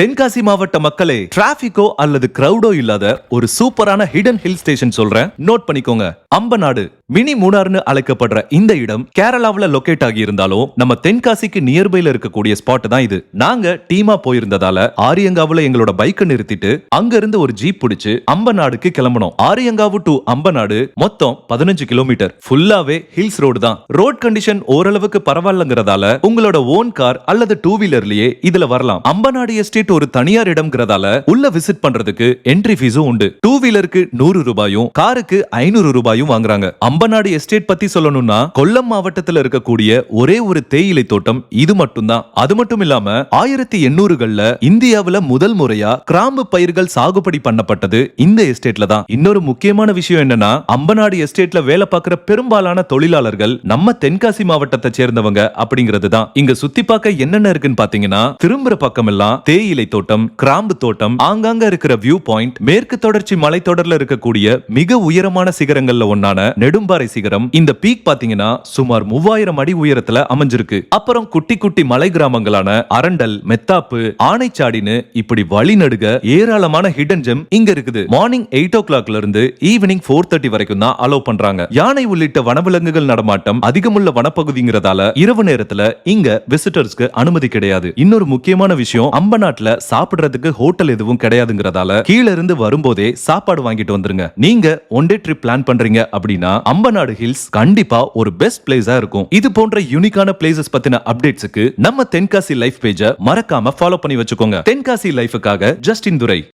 தென்காசி மாவட்ட மக்களே டிராபிக்கோ அல்லது கிரௌடோ இல்லாத ஒரு சூப்பரான ஹிடன் ஹில் ஸ்டேஷன் சொல்றேன். நோட் பண்ணிக்கோங்க. அம்பநாடு. மினி மூணார்னு அழைக்கப்படுற இந்த இடம் கேரளாவில் லொகேட் ஆகி இருந்தாலும் நம்ம தென்காசிக்கு நியர்பைல இருக்கக்கூடிய ஸ்பாட் தான் இது. நாங்க டீமா போயிருந்ததால ஆரியங்காவுல எங்களோட பைக்கை நிறுத்திட்டு அங்க இருந்து ஒரு ஜீப் பிடிச்சு அம்பநாடுக்கு கிளம்பணும் ஆரியங்காவு டு அம்பநாடு மொத்தம் பதினஞ்சு கிலோமீட்டர் ஃபுல்லாவே ஹில்ஸ் ரோடு தான். ரோட் கண்டிஷன் ஓரளவுக்கு பரவாயில்லங்கிறதால உங்களோட ஓன் கார் அல்லது டூ வீலர்லயே இதுல வரலாம். அம்பநாடு எஸ்டேட் ஒரு தனியார் இடம்ங்கிறதால உள்ள விசிட் பண்றதுக்கு என்ட்ரி ஃபீஸும் உண்டு. டூ வீலருக்கு நூறு ரூபாயும் காருக்கு ஐநூறு ரூபாயும் வாங்குறாங்க. அம்பநாடு எஸ்டேட் பத்தி சொல்லணும்னா கொல்லம் மாவட்டத்தில் இருக்கக்கூடிய ஒரே ஒரு தேயிலை தோட்டம் இது மட்டும்தான். அது மட்டும் இல்லாம ஆயிரத்தி எண்ணூறுகள்ல இந்தியாவுல முதல் முறையா கிராம்பு பயிர்கள் சாகுபடி பண்ணப்பட்டது இந்த எஸ்டேட்ல தான். இன்னொரு முக்கியமான விஷயம் என்னன்னா அம்பநாடு எஸ்டேட்ல வேலை பார்க்கிற பெரும்பாலான தொழிலாளர்கள் நம்ம தென்காசி மாவட்டத்தை சேர்ந்தவங்க அப்படிங்கிறது தான். இங்க சுத்தி பார்க்க என்னென்ன இருக்குன்னு பாத்தீங்கன்னா திரும்புற பக்கம் எல்லாம் தேயிலை தோட்டம் கிராம்பு தோட்டம் ஆங்காங்க இருக்கிற வியூ பாயிண்ட் மேற்கு தொடர்ச்சி மலைத்தொடர்ல இருக்கக்கூடிய மிக உயரமான சிகரங்கள்ல ஒன்னான நெடும்பாறை சிகரம் இந்த பீக் பாத்தீங்கன்னா சுமார் மூவாயிரம் அடி உயரத்துல அமைஞ்சிருக்கு. அப்புறம் குட்டி குட்டி மலை கிராமங்களான அரண்டல் மெத்தாப்பு ஆனைச்சாடின்னு இப்படி வழி நடுக ஏராளமான ஹிடன் ஜெம் இங்க இருக்குது. மார்னிங் எயிட் ஓ கிளாக்ல இருந்து ஈவினிங் ஃபோர் தேர்ட்டி வரைக்கும் தான் அலோவ் பண்றாங்க. யானை உள்ளிட்ட வனவிலங்குகள் நடமாட்டம் அதிகமுள்ள வனப்பகுதிங்கிறதால இரவு நேரத்துல இங்க விசிட்டர்ஸ்க்கு அனுமதி கிடையாது. இன்னொரு முக்கியமான விஷயம் அம்பநாட்டுல சாப்பிடுறதுக்கு ஹோட்டல் எதுவும் கிடையாதுங்கிறதால கீழ இருந்து வரும்போதே சாப்பாடு வாங்கிட்டு வந்துருங்க. நீங்க ஒன் டே ட்ரிப் பிளான் பண்றீங்க அப்படின்னா அம்பநாடு ஹில்ஸ் கண்டிப்பா ஒரு பெஸ்ட் பிளேஸா இருக்கும். இது போன்ற யூனிக்கான பிளேசஸ் பத்தின அப்டேட்ஸுக்கு நம்ம தென்காசி லைஃப் பேஜ மறக்காம ஃபாலோ பண்ணி வச்சுக்கோங்க. தென்காசி லைஃபுக்காக ஜஸ்டின் துரை